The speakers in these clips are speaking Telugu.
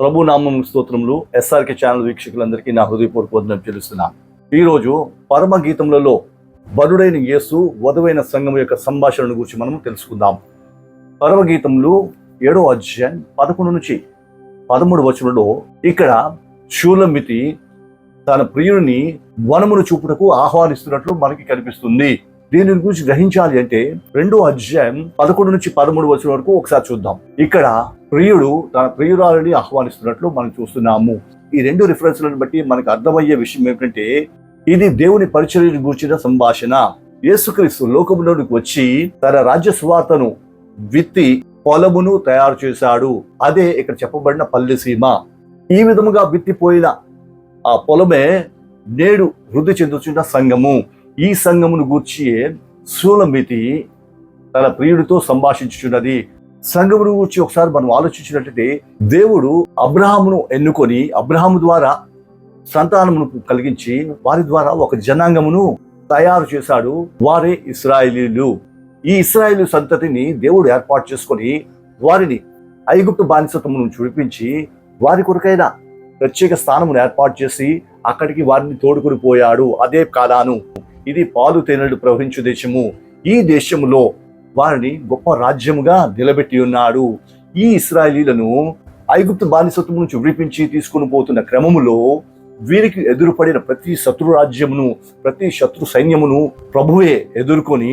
ప్రభు నామం స్తోత్రములు ఎస్ఆర్కే ఛానల్ వీక్షకులందరికీ నా హృదయపూర్వక వందనం తెలుస్తున్నా ఈరోజు పరమ గీతములలో బరుడైన యేసు వధువైన సంఘం యొక్క సంభాషణను గురించి మనం తెలుసుకుందాం. పరమగీతములు ఏడో అధ్యాయం పదకొండు నుంచి పదమూడు వచనంలో ఇక్కడ శూలమితి తన ప్రియుడిని వనమును చూపుటకు ఆహ్వానిస్తున్నట్లు మనకి కనిపిస్తుంది. దీని గురించి గ్రహించాలి అంటే రెండో అధ్యాయం పదకొండు నుంచి పదమూడు వచ్చిన వరకు ఒకసారి చూద్దాం. ఇక్కడ ప్రియుడు తన ప్రియురాలని ఆహ్వానిస్తున్నట్లు మనం చూస్తున్నాము. ఈ రెండు రిఫరెన్స్లను బట్టి మనకు అర్థమయ్యే విషయం ఏమిటంటే ఇది దేవుని పరిచర్యను గూర్చిన సంభాషణ. యేసుక్రీస్తు లోకములోనికి వచ్చి తన రాజ్య సువార్తను విత్తి పొలమును తయారు చేశాడు. అదే ఇక్కడ చెప్పబడిన పల్లెసీమ ఈ విధముగా విత్తిపోయిన ఆ పొలమే నేడు వృద్ధి చెందుతున్న సంఘము. ఈ సంఘమును గూర్చి శూలమితి తన ప్రియుడితో సంభాషించుచున్నది. సంఘమును గురించి ఒకసారి మనం ఆలోచించినట్లయితే దేవుడు అబ్రహామును ఎన్నుకొని అబ్రహాము ద్వారా సంతానమును కలిగించి వారి ద్వారా ఒక జనాంగమును తయారు చేశాడు వారే ఇస్రాయేలీలు. ఈ ఇస్రాయేలు సంతతిని దేవుడు ఏర్పాటు చేసుకొని వారిని ఐగుప్తు బానిసత్వము నుంచి విడిపించి వారి కొరకైన ప్రత్యేక స్థానమును ఏర్పాటు చేసి అక్కడికి వారిని తోడుకొని పోయాడు. అదే కాలాను. ఇది పాలు తేనెలు ప్రవహించు దేశము. ఈ దేశములో వారిని గొప్ప రాజ్యముగా నిలబెట్టి ఉన్నాడు. ఈ ఇస్రాయలీలను ఐగుప్తు బానిసత్వం నుంచి విడిపించి తీసుకుని పోతున్న క్రమములో వీరికి ఎదురుపడిన ప్రతి శత్రు రాజ్యమును ప్రతి శత్రు సైన్యమును ప్రభువే ఎదుర్కొని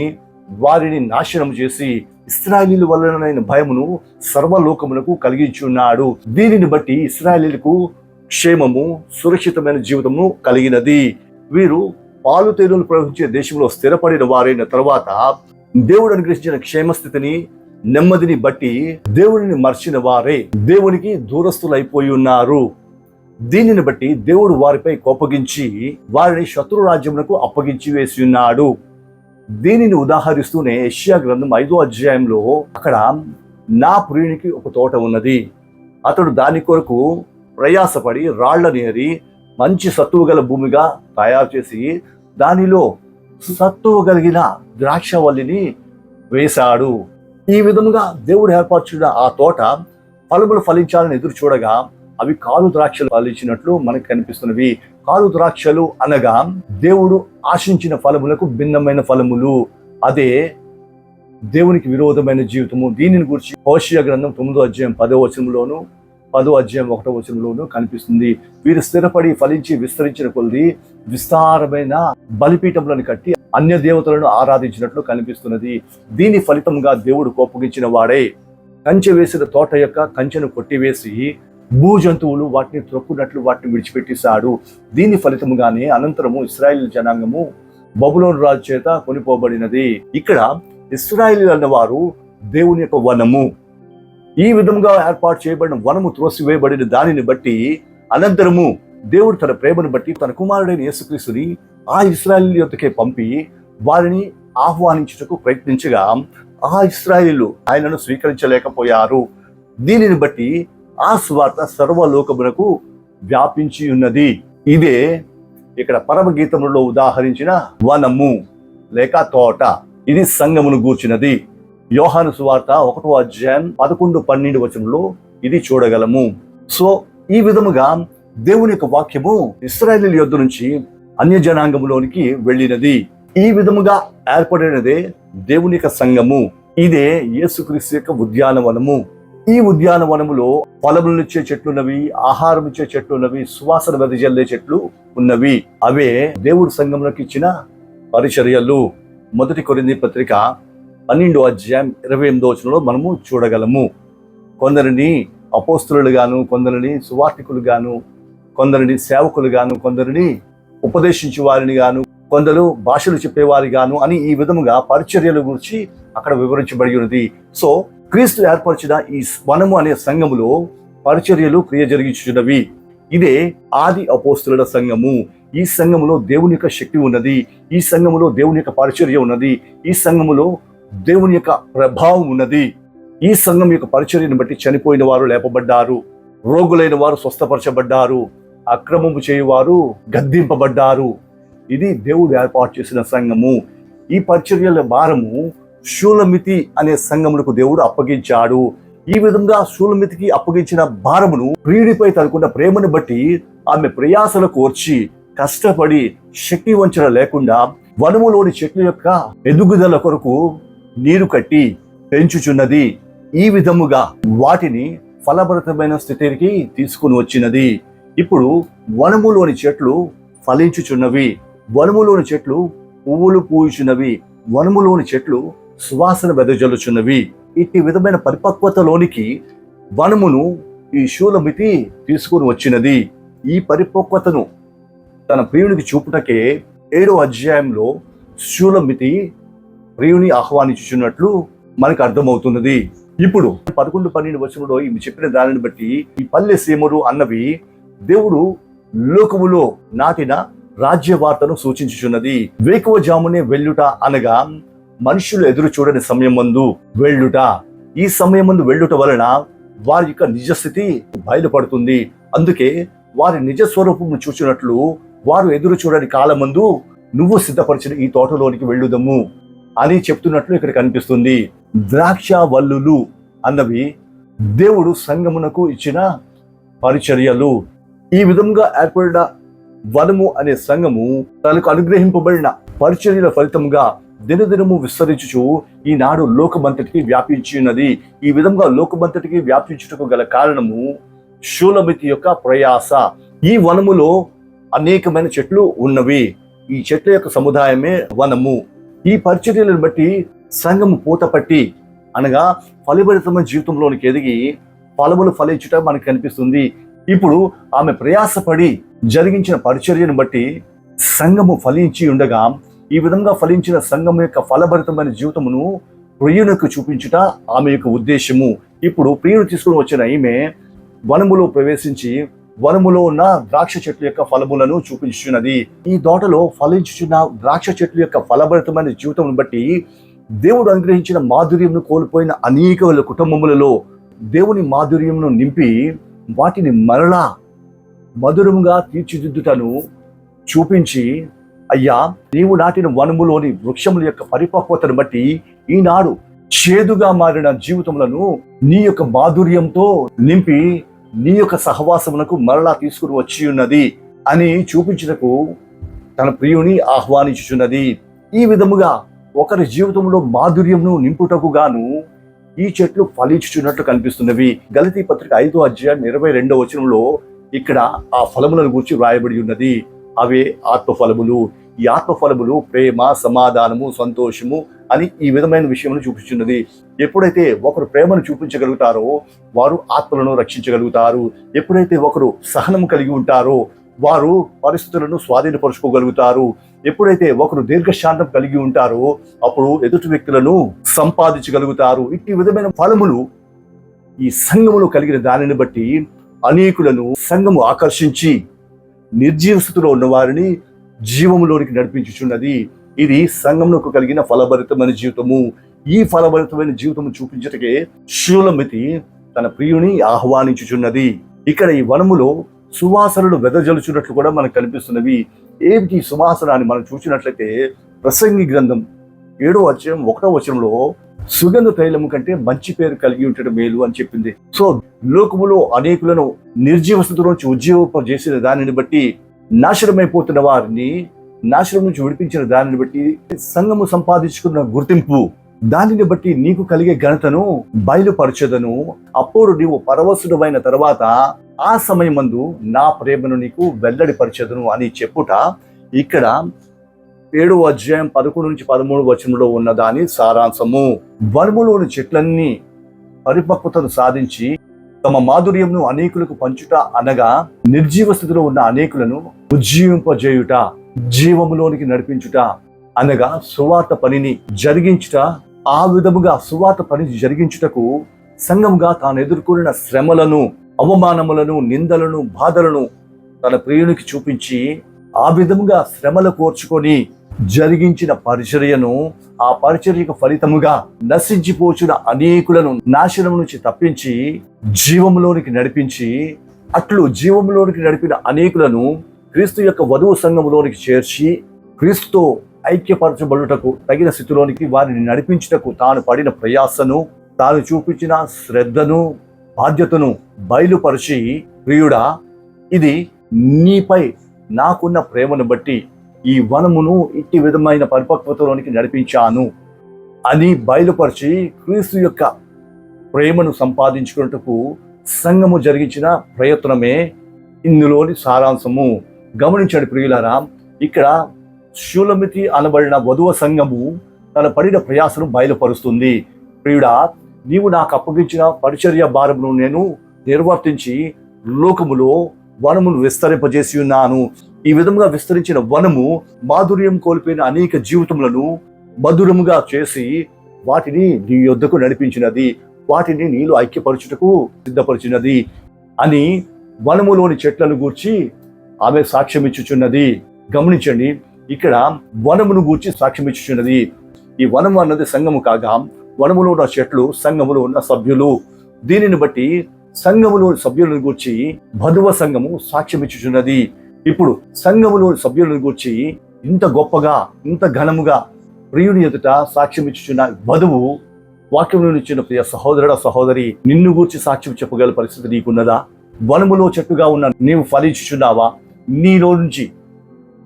వారిని నాశనం చేసి ఇస్రాయలీల వలన భయమును సర్వలోకమునకు కలిగించి ఉన్నాడు దీనిని బట్టి ఇస్రాయలీలకు క్షేమము సురక్షితమైన జీవితము కలిగినది. వీరు పాలు తేనెలు ప్రవహించే దేశంలో స్థిరపడిన వారైన తర్వాత దేవుడు అనుగ్రహించిన క్షేమస్థితిని నెమ్మదిని బట్టి దేవుడిని మర్చిన వారే. దేవునికి దూరస్తులైపోయి ఉన్నారు. దీనిని బట్టి దేవుడు వారిపై కోపగించి వారిని శత్రు రాజ్యమునకు అప్పగించి వేసి ఉన్నాడు. దీనిని ఉదాహరిస్తూనే ఏషియా గ్రంథం ఐదో అధ్యాయంలో అక్కడ నా ప్రియునికి ఒక తోట ఉన్నది. అతడు దాని కొరకు ప్రయాసపడి రాళ్ళ నేరి మంచి సత్తువు గల భూమిగా తయారు చేసి దానిలో సత్తువు కలిగిన ద్రాక్షవల్లిని వేశాడు. ఈ విధముగా దేవుడు ఏర్పరచున్న ఆ తోట ఫలములు ఫలించాలని ఎదురు చూడగా అవి కాలు ద్రాక్షలు ఫలించినట్లు మనకు కనిపిస్తున్నవి. కాలు ద్రాక్షలు అనగా దేవుడు ఆశించిన ఫలములకు భిన్నమైన ఫలములు. అదే దేవునికి విరోధమైన జీవితము. దీనిని గురించి హోషియ గ్రంథం తొమ్మిదో అధ్యాయం పదో వచనంలోను పదో అధ్యాయం ఒకటో వచనంలోనూ కనిపిస్తుంది. వీరు స్థిరపడి ఫలించి విస్తరించిన కొలిది విస్తారమైన బలిపీఠములను కట్టి అన్య దేవతలను ఆరాధించినట్లు కనిపిస్తున్నది. దీని ఫలితంగా దేవుడు కోపగించిన వాడే. కంచె వేసిన తోట యొక్క కంచెను కొట్టివేసి భూ జంతువులు వాటిని త్రొక్కున్నట్లు వాటిని విడిచిపెట్టేశాడు. దీని ఫలితముగానే అనంతరము ఇస్రాయేల్ జనాంగము బబులోను రాజు చేత కొనిపోబడినది. ఇక్కడ ఇస్రాయేల్ అన్నవారు దేవుని యొక్క వనము. ఈ విధంగా ఏర్పాటు చేయబడిన వనము త్రోసివేయబడిన దానిని బట్టి అనంతరము దేవుడు తన ప్రేమను బట్టి తన కుమారుడైన యేసుక్రీస్తుని ఆ ఇస్రాయేల్ యొక్కకే పంపి వారిని ఆహ్వానించుటకు ప్రయత్నించగా ఆ ఇస్రాయిలు ఆయనను స్వీకరించలేకపోయారు. దీనిని బట్టి ఆ స్వార్థ సర్వలోకమునకు వ్యాపించి ఉన్నది. ఇదే ఇక్కడ పరమగీతములో ఉదాహరించిన వనము లేక తోట. ఇది సంగమును గూర్చినది. యోహాను సువార్త ఒకటో అధ్యాయం పదకొండు పన్నెండు వచనంలో ఇది చూడగలము. సో ఈ విధముగా దేవుని యొక్క వాక్యము ఇస్రాయేలీల యొద్ నుంచి అన్య జనాంగములోనికి వెళ్ళినది. ఈ విధముగా ఏర్పడినదే దేవుని యొక్క సంఘము. ఇదే యేసుక్రీస్తు యొక్క ఉద్యానవనము. ఈ ఉద్యానవనములో ఫలములనిచ్చే చెట్లున్నవి ఆహారం ఇచ్చే చెట్లు ఉన్నవి సువాసన వెదజల్లే చెట్లు ఉన్నవి. అవే దేవుడు సంఘంలోకి ఇచ్చిన పరిచర్యలు. మొదటి కొరింది పత్రిక పన్నెండో అధ్యాయం ఇరవై ఎనిమిదో వచనంలో మనము చూడగలము. కొందరిని అపోస్తులు గాను కొందరిని సువార్థికులుగాను కొందరిని సేవకులు గాను కొందరిని ఉపదేశించే వారిని గాను కొందరు భాషలు చెప్పేవారి గాను అని ఈ విధముగా పరిచర్యల గురించి అక్కడ వివరించబడి ఉన్నది. సో క్రీస్తు ఏర్పరిచిన ఈ వనము అనే సంఘములో పరిచర్యలు క్రియ జరిగించున్నవి ఇదే ఆది అపోస్తుల సంఘము. ఈ సంఘములో దేవుని యొక్క శక్తి ఉన్నది. ఈ సంఘములో దేవుని యొక్క పరిచర్య ఉన్నది. ఈ సంఘములో దేవుని యొక్క ప్రభావం ఉన్నది. ఈ సంఘం యొక్క పరిచర్యను బట్టి చనిపోయిన వారు లేపబడ్డారు. రోగులైన వారు స్వస్థపరచబడ్డారు. అక్రమము చేయువారు గద్దింపబడ్డారు. ఇది దేవుడు ఏర్పాటు చేసిన సంఘము. ఈ పరిచర్యల భారము శూలమితి అనే సంఘములకు దేవుడు అప్పగించాడు. ఈ విధంగా శూలమితికి అప్పగించిన భారమును ప్రియుడిపై తనకున్న ప్రేమను బట్టి ఆమె ప్రయాసలు వచ్చి కష్టపడి శక్తి వంచన లేకుండా వనములోని చెట్ల యొక్క ఎదుగుదల కొరకు నీరు కట్టి పెంచుచున్నది ఈ విధముగా వాటిని ఫలభరితమైన స్థితికి తీసుకుని వచ్చినది. ఇప్పుడు వనములోని చెట్లు ఫలించుచున్నవి వనములోని చెట్లు పువ్వులు పూయుచున్నవి వనములోని చెట్లు సువాసన వెదజల్లుచున్నవి. ఇట్టి విధమైన పరిపక్వతలోనికి వనమును ఈ శూలమితి తీసుకుని వచ్చినది. ఈ పరిపక్వతను తన ప్రియునికి చూపుటకే ఏడో అధ్యాయంలో శూలమితి ప్రియుని ఆహ్వానించుచున్నట్లు మనకు అర్థమవుతున్నది. ఇప్పుడు పదకొండు పన్నెండు వచనంలో ఈమె చెప్పిన దానిని బట్టి ఈ పల్లె సీమరు అన్నవి దేవుడు లోకములో నాటిన రాజ్య వార్తను సూచించుచున్నది. వేకువ జామునే వెళ్ళుట అనగా మనుషులు ఎదురు చూడని సమయం మందు వెళ్ళుట. ఈ సమయం మందు వెళ్ళుట వలన వారి యొక్క నిజస్థితి బయలుపడుతుంది. అందుకే వారి నిజస్వరూపము చూచినట్లు వారు ఎదురు చూడని కాలమందు నువ్వు సిద్ధపరిచిన ఈ తోటలోనికి వెళ్ళుదము. అని చెప్తున్నట్లు ఇక్కడ కనిపిస్తుంది. ద్రాక్ష వల్లులు అన్నవి దేవుడు సంగమునకు ఇచ్చిన పరిచర్యలు. ఈ విధంగా ఏర్పడిన వనము అనే సంఘము తనకు అనుగ్రహింపబడిన పరిచర్యల ఫలితంగా దినదినము విస్తరించుచు ఈనాడు లోకమంతటికి వ్యాపించి ఉన్నది ఈ విధంగా లోకమంతటికి వ్యాపించుటకు గల కారణము శూలమితి యొక్క ప్రయాస. ఈ వనములో అనేకమైన చెట్లు ఉన్నవి. ఈ చెట్ల యొక్క సముదాయమే వనము. ఈ పరిచర్యలను బట్టి సంఘము పూత పట్టి అనగా ఫలభరితమైన జీవితంలోనికి ఎదిగి ఫలములు ఫలించుట మనకు కనిపిస్తుంది. ఇప్పుడు ఆమె ప్రయాసపడి జరిగించిన పరిచర్యను బట్టి సంఘము ఫలించి ఉండగా ఈ విధంగా ఫలించిన సంఘం యొక్క ఫలభరితమైన జీవితమును ప్రియునకు చూపించుట ఆమె యొక్క ఉద్దేశము. ఇప్పుడు ప్రియుడు తీసుకుని వచ్చిన ఈమె వనములో ప్రవేశించి వనములో ఉన్న ద్రాక్ష చెట్టు యొక్క ఫలములను చూపించున్నది ఈ తోటలో ఫలించుచున్న ద్రాక్ష చెట్లు యొక్క ఫలభరితమైన జీవితం బట్టి దేవుడు అనుగ్రహించిన మాధుర్యంను కోల్పోయిన అనేక కుటుంబములలో దేవుని మాధుర్యంను నింపి వాటిని మరలా మధురముగా తీర్చిదిద్దుటను చూపించి అయ్యా నీవు నాటిన వనములోని వృక్షముల యొక్క పరిపక్వతను బట్టి ఈనాడు చేదుగా మారిన జీవితములను నీ యొక్క మాధుర్యంతో నింపి నీ యొక్క సహవాసమునకు మరలా తీసుకుని వచ్చి ఉన్నది అని చూపించుటకు తన ప్రియుని ఆహ్వానించుచున్నది. ఈ విధముగా ఒకరి జీవితంలో మాధుర్యంను నింపుటకు గాను ఈ చెట్లు ఫలించుచున్నట్లు కనిపిస్తున్నవి. గలతీ పత్రిక ఐదో అధ్యాయం ఇరవై రెండో వచనంలో ఇక్కడ ఆ ఫలములను గురించి వ్రాయబడి ఉన్నది. అవే ఆత్మఫలములు. ఈ ఆత్మఫలములు ప్రేమ సమాధానము సంతోషము అని ఈ విధమైన విషయమును చూపించున్నది ఎప్పుడైతే ఒకరు ప్రేమను చూపించగలుగుతారో వారు ఆత్మలను రక్షించగలుగుతారు. ఎప్పుడైతే ఒకరు సహనం కలిగి ఉంటారో వారు పరిస్థితులను స్వాధీనపరుచుకోగలుగుతారు. ఎప్పుడైతే ఒకరు దీర్ఘశాంతం కలిగి ఉంటారో అప్పుడు ఎదుటి వ్యక్తులను సంపాదించగలుగుతారు. ఇట్టి విధమైన ఫలములు ఈ సంఘములో కలిగిన దానిని బట్టి అనేకులను సంఘము ఆకర్షించి నిర్జీవ స్థితిలో ఉన్నవారిని జీవములోనికి నడిపించుచున్నది. ఇది సంఘమునకు కలిగిన ఫలభరితమైన జీవితము. ఈ ఫలభరితమైన జీవితము చూపించటకే శూలమితి తన ప్రియుని ఆహ్వానించుచున్నది. ఇక్కడ ఈ వనములో సువాసనలు వెదజలుచున్నట్లు కూడా మనకు కనిపిస్తున్నవి. ఏమిటి సువాసన అని మనం చూసినట్లయితే ప్రసంగి గ్రంథం ఏడో అధ్యాయం ఒకటో వచనంలో సుగంధ తైలము కంటే మంచి పేరు కలిగి ఉండటం మేలు అని చెప్పింది. సో లోకములో అనేకులను నిర్జీవ స్థితిలోంచి చేసిన దానిని బట్టి నాశనమైపోతున్న వారిని నాశనం నుంచి విడిపించిన దానిని బట్టి సంఘము సంపాదించుకున్న గుర్తింపు దానిని బట్టి నీకు కలిగే ఘనతను బయలుపరచదను. అప్పుడు నీవు పరవశుడమైన తర్వాత ఆ సమయమందు నా ప్రేమను నీకు వెల్లడిపరచదును అని చెప్పుట ఇక్కడ ఏడో అధ్యాయం పదకొండు నుంచి పదమూడు వచనంలో ఉన్న దాని సారాంశము. వనములోని చెట్లన్నీ పరిపక్వతను సాధించి తమ మాధుర్యంను అనేకులకు పంచుట అనగా నిర్జీవ స్థితిలో ఉన్న అనేకులను ఉజ్జీవింపజేయుట. జీవములోనికి నడిపించుట అనగా సువార్త పనిని జరిగించుట ఆ విధముగా సువాత పని జరిగించుటకు సంఘంగా తాను ఎదుర్కొన్న శ్రమలను అవమానములను నిందలను బాధలను తన ప్రియునికి చూపించి ఆ విధముగా శ్రమలు కోర్చుకొని జరిగించిన పరిచర్యను ఆ పరిచర్యకు ఫలితముగా నశించిపోచిన అనేకులను నాశనం నుంచి తప్పించి జీవములోనికి నడిపించి అట్లు జీవములోనికి నడిపిన అనేకులను క్రీస్తు యొక్క వధువు సంఘములోనికి చేర్చి క్రీస్తు ఐక్యపరచబడుటకు తగిన స్థితిలోనికి వారిని నడిపించుటకు తాను పడిన ప్రయాసను తాను చూపించిన శ్రద్ధను బాధ్యతను బయలుపరిచి ప్రియుడా ఇది నీపై నాకున్న ప్రేమను బట్టి ఈ వనమును ఇట్టి విధమైన పరిపక్వతలోనికి నడిపించాను అని బయలుపరిచి క్రీస్తు యొక్క ప్రేమను సంపాదించుకున్నట్టుకు సంఘము జరిగించిన ప్రయత్నమే ఇందులోని సారాంశము. గమనించండి ప్రియులారా ఇక్కడ శూలమితి అనబడిన వధువ సంఘము తన పడిన ప్రయాసను బయలుపరుస్తుంది. ప్రియుడా నీవు నాకు అప్పగించిన పరిచర్య భారమును నేను నిర్వర్తించి లోకములో వనమును విస్తరింపజేసి ఉన్నాను. ఈ విధముగా విస్తరించిన వనము మాధుర్యం కోల్పోయిన అనేక జీవితములను మధురముగా చేసి వాటిని నీ యొద్దకు నడిపించినది వాటిని నీలో ఐక్యపరచుటకు సిద్ధపరిచినది అని వనములోని చెట్లను గూర్చి ఆమె సాక్ష్యం ఇచ్చుచున్నది గమనించండి ఇక్కడ వనమును గూర్చి సాక్ష్యం ఇచ్చుచున్నది ఈ వనము అన్నది సంఘము కాగా వనములో ఉన్న చెట్లు సంఘములో ఉన్న సభ్యులు. దీనిని బట్టి సంఘములోని సభ్యులను గూర్చి బధువ సంఘము సాక్ష్యం ఇచ్చుచున్నది ఇప్పుడు సంఘములో సభ్యులను గూర్చి ఇంత గొప్పగా ఇంత ఘనముగా ప్రియుని ఎదుట సాక్ష్యం ఇచ్చుచున్న వధువు వాక్యంలో ఇచ్చిన ప్రియ సహోదరుడ సహోదరి నిన్ను గూర్చి సాక్ష్యం చెప్పగల పరిస్థితి నీకున్నదా? వనములో చెట్టుగా ఉన్న నీవు ఫలించుచున్నావా? నీలో నుంచి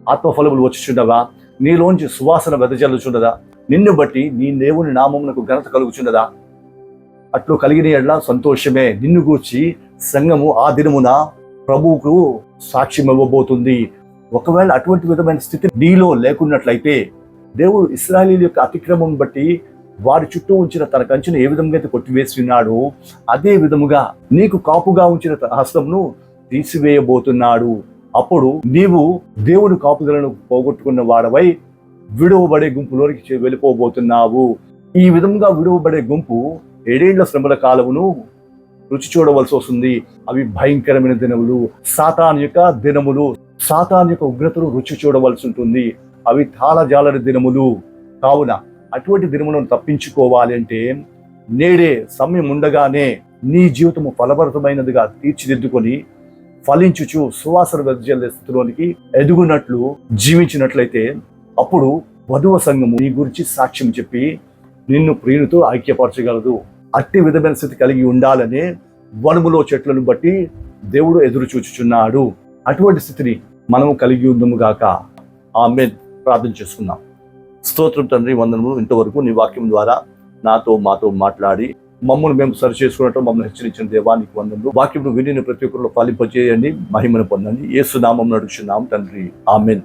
ఆత్మఫలములు వచ్చుచున్నవా నీలోంచి సువాసన వెదజల్లుచున్నదా నిన్ను బట్టి నీ దేవుని నామమునకు ఘనత కలుగుచున్నదా అట్లు కలిగిన ఎడ్ల సంతోషమే. నిన్ను గూర్చి సంఘము ఆ దినమున ప్రభువుకు సాక్ష్యం ఇవ్వబోతుంది ఒకవేళ అటువంటి విధమైన స్థితి నీలో లేకున్నట్లయితే దేవుడు ఇస్రాయలీల యొక్క అతిక్రమం బట్టి వారి చుట్టూ ఉంచిన తన కంచెను ఏ విధంగా అయితే కొట్టివేసి ఉన్నాడో అదే విధముగా నీకు కాపుగా ఉంచిన హస్తమును తీసివేయబోతున్నాడు. అప్పుడు నీవు దేవుని కాపుదలను పోగొట్టుకున్న వాడవై విడువబడే గుంపులోనికి వెళ్ళిపోబోతున్నావు. ఈ విధంగా విడువబడే గుంపు ఏడేళ్ళ శ్రమల కాలమును రుచి చూడవలసి వస్తుంది. అవి భయంకరమైన దినములు సాతాన్ యొక్క దినములు సాతాన్ యొక్క ఉగ్రతను రుచి చూడవలసి ఉంటుంది. అవి తాళజాలని దినములు. కావున అటువంటి దినములను తప్పించుకోవాలి అంటే నేడే సమయం ఉండగానే నీ జీవితము ఫలభరితమైనదిగా తీర్చిదిద్దుకొని ఫలించుచు సువాసన వెదజల్లే స్థితిలోనికి ఎదుగునట్లు జీవించినట్లయితే అప్పుడు వధువ సంఘము నీ గురించి సాక్ష్యం చెప్పి నిన్ను ప్రియునితో ఐక్యపరచగలదు. అట్టి విధమైన స్థితి కలిగి ఉండాలనే వనములో చెట్లను బట్టి దేవుడు ఎదురు చూచుచున్నాడు అటువంటి స్థితిని మనము కలిగి ఉందము గాక. ఆమె ప్రార్థన చేసుకుందాం. స్తోత్రం తండ్రి వందనము ఇంతవరకు నీ వాక్యం ద్వారా నాతో మాతో మాట్లాడి మమ్మల్ని మేము సరి చేసుకున్నట్టు మమ్మల్ని హెచ్చరించిన దేవానికి వందలు వాక్యం విని ప్రతి ఒక్కరిలో ఫలింపజేయండి మహిమను పొందండి. ఏసునామం సునామం నడుచున్నాం తండ్రి. ఆమెన్.